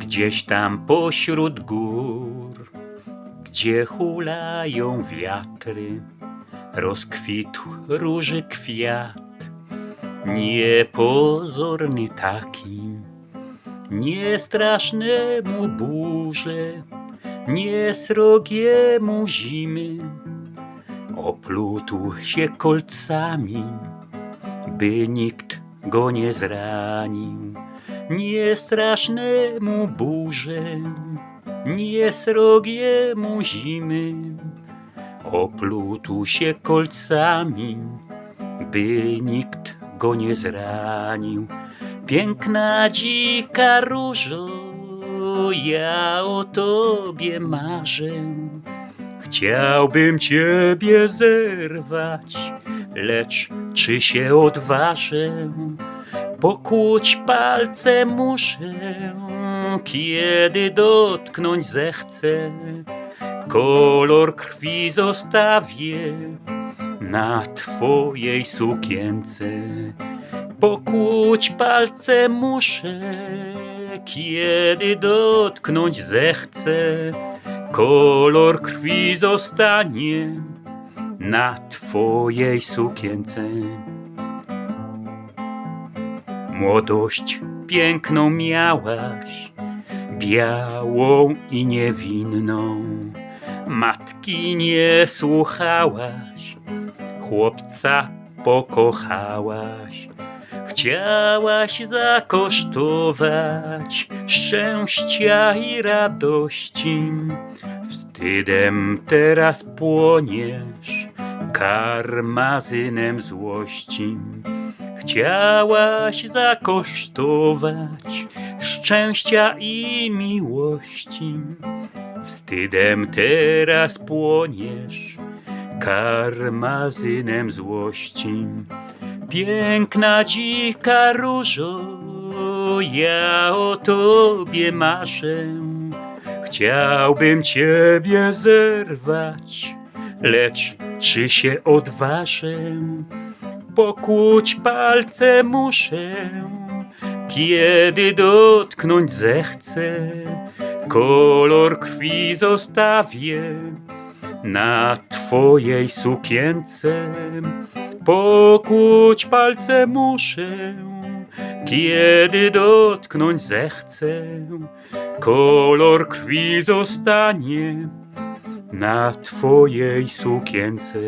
Gdzieś tam pośród gór, gdzie hulają wiatry, rozkwitł róży kwiat, niepozorny taki, nie strasznemu burze, nie srogiemu zimy, oplótł się kolcami, by nikt go nie zranił. Nie strasznemu burze, nie srogiemu zimy, oplótł się kolcami, by nikt go nie zranił. Piękna dzika różo, ja o tobie marzę. Chciałbym ciebie zerwać, lecz czy się odważę? Pokłuć palce muszę, kiedy dotknąć zechcę. Kolor krwi zostawię na twojej sukience. Pokłuć palce muszę, kiedy dotknąć zechcę. Kolor krwi zostanie na twojej sukience. Młodość piękną miałaś, białą i niewinną. Matki nie słuchałaś, chłopca pokochałaś. Chciałaś zakosztować szczęścia i radości. Wstydem teraz płoniesz, karmazynem złości. Chciałaś zakosztować szczęścia i miłości. Wstydem teraz płoniesz, karmazynem złości. Piękna dzika różo, ja o tobie marzę. Chciałbym ciebie zerwać, lecz czy się odważę? Pokłuć palce muszę, kiedy dotknąć zechcę. Kolor krwi zostawię na twojej sukience. Pokłuć palce muszę, kiedy dotknąć zechcę. Kolor krwi zostanie na twojej sukience.